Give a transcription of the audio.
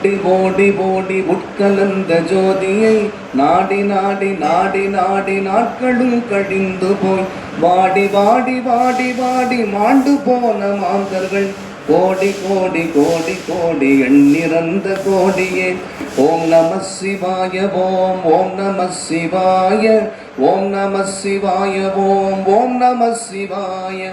ஓடி ஓடி ஓடி உட்கலந்த ஜோதியை நாடி நாடி நாடி நாடி நாட்களும் கழிந்து போய். வாடி வாடி வாடி வாடி மாண்டு போன மாந்தர்கள். கோடி கோடி கோடி கோடி எண்ணிறந்த கோடியே. ஓம் நம சிவாய ஓம் ஓம் நம சிவாய ஓம் நம சிவாய ஓம் ஓம் நம சிவாய.